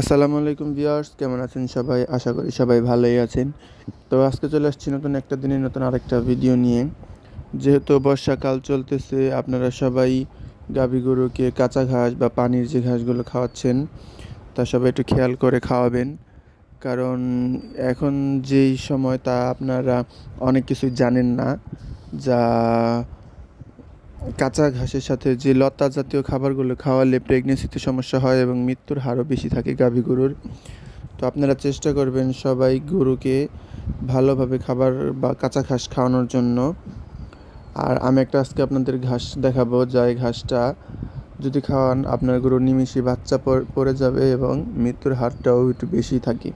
আসসালামু আলাইকুম ভিউয়ার্স, কেমন আছেন সবাই? আশা করি সবাই ভালোই আছেন। তো আজকে চলে আসছি নতুন একটা দিনে নতুন আরেকটা ভিডিও নিয়ে। যেহেতু বর্ষাকাল চলতেছে, আপনারা সবাই গাভী গরুকে কাঁচা ঘাস বা পানির যে ঘাসগুলো খাওয়াচ্ছেন, তা সবাই একটু খেয়াল করে খাওয়াবেন। কারণ এখন যেই সময় তা আপনারা অনেক কিছুই জানেন না, যা কাঁচা ঘাসের সাথে যে লতা জাতীয় খাবারগুলো খাওয়ালে প্রেগনেন্সিতে সমস্যা হয় এবং মৃত্যুর হারও বেশি থাকে গাভী গরুর। তো আপনারা চেষ্টা করবেন সবাই গরুকে ভালোভাবে খাবার বা কাঁচা ঘাস খাওয়ানোর জন্য। আর আমি একটা আজকে আপনাদের ঘাস দেখাবো যা এই ঘাসটা যদি খাওয়ান আপনার গরুর নিমিষে বাচ্চা পড়ে যাবে এবং মৃত্যুর হারটাও একটু বেশি থাকে।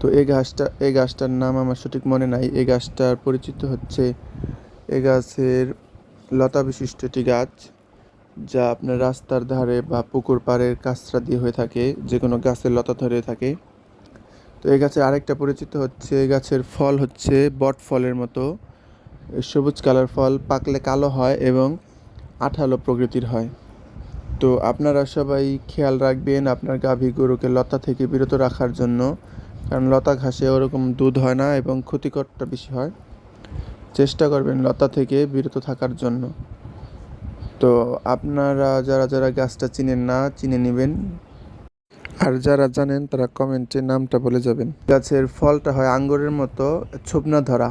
তো এই ঘাসটা, এই গাছটার নাম আমার সঠিক মনে নাই। এই গাছটার পরিচিত হচ্ছে এই গাছের লতা বিশিষ্ট একটি গাছ যা আপনার রাস্তার ধারে বা পুকুর পাড়ের কাছরা দিয়ে হয়ে থাকে যে কোনো গাছের লতা ধরে থাকে। তো এই গাছের আরেকটা পরিচিত হচ্ছে, এই গাছের ফল হচ্ছে বট ফলের মতো। সবুজ কালার ফল পাকলে কালো হয় এবং আঠালো প্রকৃতির হয়। তো আপনারা সবাই খেয়াল রাখবেন আপনার গাভী গরুকে লতা থেকে বিরত রাখার জন্য, কারণ লতা ঘাসে ওরকম দুধ হয় না এবং ক্ষতিকরটা বেশি হয়। চেষ্টা করবেন লতা থেকে বিরত থাকার জন্য। তো আপনারা যারা যারা গাছটা চিনেন না, চিনে নেবেন। আর যারা জানেন, তারা কমেন্টে নামটা বলে যাবেন। গাছের ফলটা হয় আঙ্গুরের মতো ছোপনা ধরা।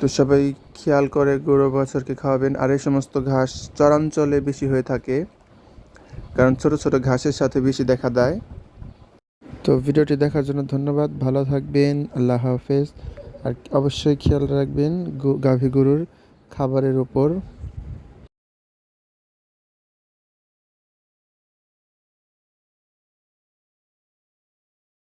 তো সবাই খেয়াল করে গরু বছরকে খাওয়াবেন। আর এই সমস্ত ঘাস চরাঞ্চলে বেশি হয়ে থাকে। কারণ ছোট ছোট ঘাসের সাথে বেশি দেখা দেয়। তো ভিডিওটি দেখার জন্য ধন্যবাদ। ভালো থাকবেন। আল্লাহ হাফেজ। আর অবশ্যই খেয়াল রাখবেন গাভী গরুর খাবারের উপর।